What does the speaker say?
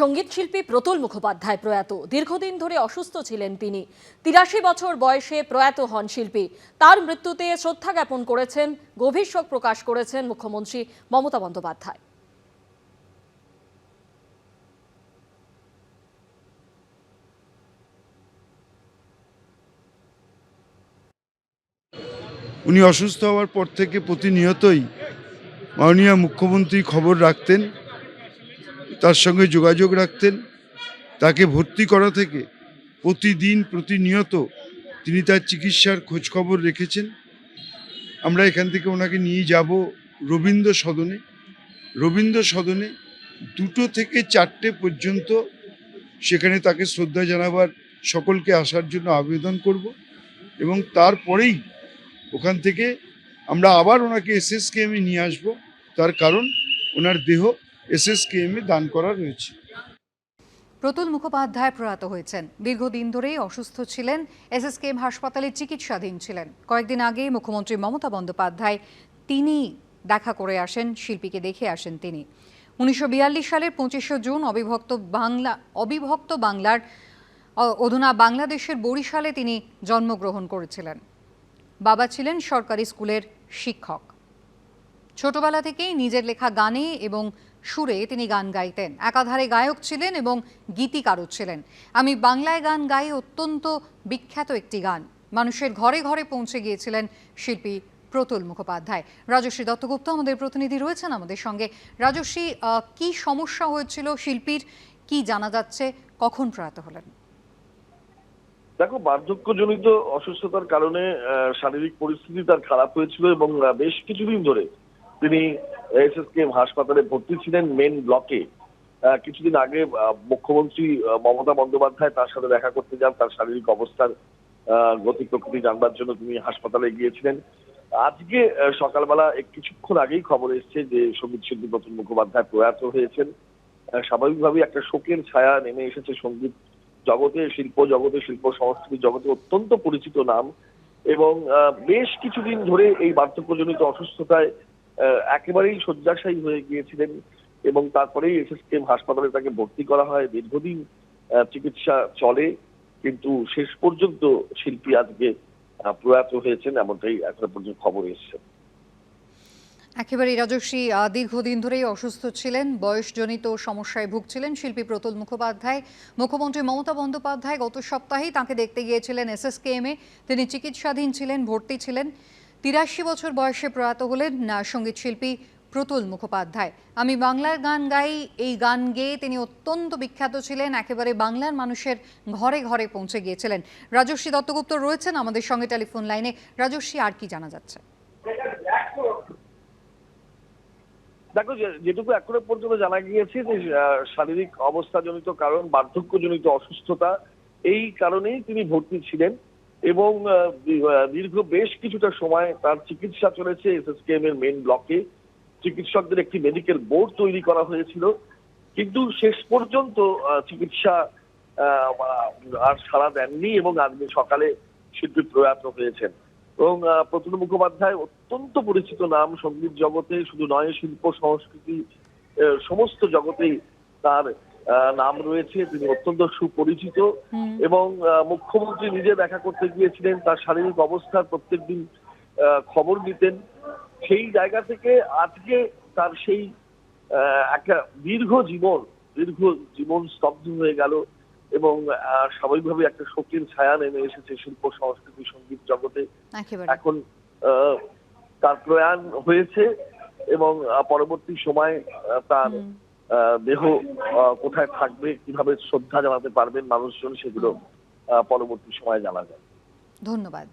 সংগীত শিল্পী প্রতুল মুখোপাধ্যায় প্রয়াত। দীর্ঘদিন ধরে অসুস্থ ছিলেন তিনি। তিরাশি বছর বয়সে প্রয়াত হন শিল্পী। তার মৃত্যুতে শ্রদ্ধা জ্ঞাপন করেছেন, গভীর শোক প্রকাশ করেছেন মুখ্যমন্ত্রী মমতা বন্দ্যোপাধ্যায়। উনি অসুস্থ হওয়ার পর থেকে প্রতিনিয়তই মাননীয় মুখ্যমন্ত্রী খবর রাখতেন। তার সঙ্গে যোগাযোগ রাখতেন। তাকে ভর্তি করা থেকে প্রতিদিন প্রতিনিয়ত তিনি তার চিকিৎসার খোঁজ খবর রেখেছেন। আমরা এখান থেকে ওনাকে নিয়ে যাব রবীন্দ্র সদনে। রবীন্দ্র সদনে দুটো থেকে চারটে পর্যন্ত সেখানে তাকে শ্রদ্ধা জানাবার সকলকে আসার জন্য আবেদন করব এবং তারপরেই ওখান থেকে আমরা আবার ওনাকে এসএসকেএমে নিয়ে আসব। তার কারণ ওনার দেহ এসএসকেএমে দান করা রয়েছে। প্রতুল মুখোপাধ্যায় প্রয়াত হয়েছেন। দীর্ঘদিন ধরেই অসুস্থ ছিলেন। এসএসকেএম হাসপাতালে চিকিৎসাধীন ছিলেন। কয়েকদিন আগে মুখ্যমন্ত্রী মমতা বন্দ্যোপাধ্যায় তিনি দেখা করে আসেন, শিল্পীকে দেখে আসেন তিনি। উনিশশো বিয়াল্লিশ সালের পঁচিশে জুন অবিভক্ত বাংলা, অবিভক্ত বাংলার অধুনা বাংলাদেশের বরিশালে তিনি জন্মগ্রহণ করেছিলেন। বাবা ছিলেন সরকারি স্কুলের শিক্ষক। ছোটবেলা থেকেই নিজের লেখা গানে এবং সুরে তিনি গান গাইতেন। একাধারে গায়ক ছিলেন এবং গীতিকারও ছিলেন। আমি বাংলায় গান গাই অত্যন্ত বিখ্যাত একটি গান। মানুষের ঘরে ঘরে পৌঁছে গিয়েছিলেন শিল্পী প্রতুল মুখোপাধ্যায়। রাজশ্রী দত্তগুপ্ত আমাদের প্রতিনিধি রয়েছেন আমাদের সঙ্গে। রাজশ্রী কি সমস্যা হয়েছিল শিল্পীর? কি জানা যাচ্ছে? কখন প্রয়াত হলেন? দেখো, বার্ধক্যজনিত অসুস্থতার কারণে শারীরিক পরিস্থিতি তার খারাপ হয়েছিল এবং বেশ কিছুদিন ধরে তিনি এসএসকে হাসপাতালে ভর্তি ছিলেন মেন ব্লকে কিছুদিন আগে মুখ্যমন্ত্রী মমতা বন্দ্যোপাধ্যায় তার সাথে দেখা করতে যান তার শারীরিক অবস্থার গতি প্রকৃতি জানবার জন্য তিনি হাসপাতালে গিয়েছিলেন। আজকে সকালবেলা কিছুক্ষণ আগেই খবর এসছে যে সংগীত শিল্পী প্রতুল মুখোপাধ্যায় প্রয়াত হয়েছেন। আহ, স্বাভাবিকভাবেই একটা শোকের ছায়া নেমে এসেছে সংগীত জগতে শিল্প জগতে শিল্প সংস্কৃতি জগতে অত্যন্ত পরিচিত নাম। এবং বেশ কিছুদিন ধরে এই বার্ধক্যজনিত অসুস্থতায় একেবারেই শয্যাশায়ী হয়ে গিয়েছিলেন এবং তারপরেই এসএসকেএম হাসপাতালে তাকে ভর্তি করা হয়। দীর্ঘদিন চিকিৎসা চলে, কিন্তু শেষ পর্যন্ত শিল্পী আজকে প্রয়াত হয়েছেন এমনটাই এখনও পর্যন্ত খবর এসছে। একেবারে রাজস্বী দীর্ঘদিন ধরেই অসুস্থ ছিলেন, বয়সজনিত সমস্যায় ভুগছিলেন শিল্পী প্রতুল মুখোপাধ্যায়। মুখ্যমন্ত্রী মমতা বন্দ্যোপাধ্যায় গত সপ্তাহেই তাকে দেখতে গিয়েছিলেন এসএসকেএমে। তিনি চিকিৎসাধীন ছিলেন, ভর্তি ছিলেন। তিরাশি বছর বয়সে প্রয়াত হলেন সংগীত শিল্পী প্রতুল মুখোপাধ্যায়। আমি বাংলার গান গাই, এই গান গেয়ে তিনি অত্যন্ত বিখ্যাত ছিলেন, একেবারে বাংলার মানুষের ঘরে ঘরে পৌঁছে গিয়েছিলেন। রাজস্বী দত্তগুপ্ত রয়েছেন আমাদের সঙ্গে টেলিফোন লাইনে। রাজস্বী আর কি জানা যাচ্ছে? দেখো যেটুকু এখনও পর্যন্ত জানা গিয়েছে যে শারীরিক অবস্থাজনিত কারণ, বার্ধক্যজনিত অসুস্থতা, এই কারণেই তিনি ভর্তি ছিলেন। এবং দীর্ঘ বেশ কিছুটা সময় তার চিকিৎসা চলেছে এসএসকেএম এর মেন ব্লকে চিকিৎসকদের একটি মেডিকেল বোর্ড তৈরি করা হয়েছিল। কিন্তু শেষ পর্যন্ত চিকিৎসা আর সাড়া দেননি এবং আজকে সকালে শিল্পী প্রয়াত হয়েছেন। এবং প্রতুল মুখোপাধ্যায় অত্যন্ত পরিচিত নাম সংগীত জগতে, শুধু নয়, শিল্প, সংস্কৃতি সমস্ত জগতেই তার নাম রয়েছে তিনি অত্যন্ত সুপরিচিত এবং মুখ্যমন্ত্রী নিজে দেখা করতে গিয়েছিলেন তার শারীরিক অবস্থার প্রত্যেকদিন খবর নিতেন। সেই জায়গা থেকে আজকে তার সেই একটা দীর্ঘ জীবন দীর্ঘ জীবন স্তব্ধ হয়ে গেল এবং স্বাভাবিকভাবে একটা শোকের ছায়া নেমে এসেছে শিল্প সংস্কৃতি সংগীত জগতে। এখন আহ, তার প্রয়াণ হয়েছে এবং পরবর্তী সময় তার দেহ কোথায় থাকবে কীভাবে শ্রদ্ধা জানাতে পারবেন মানুষজন সেগুলো পরবর্তী সময়ে জানা যায়। ধন্যবাদ।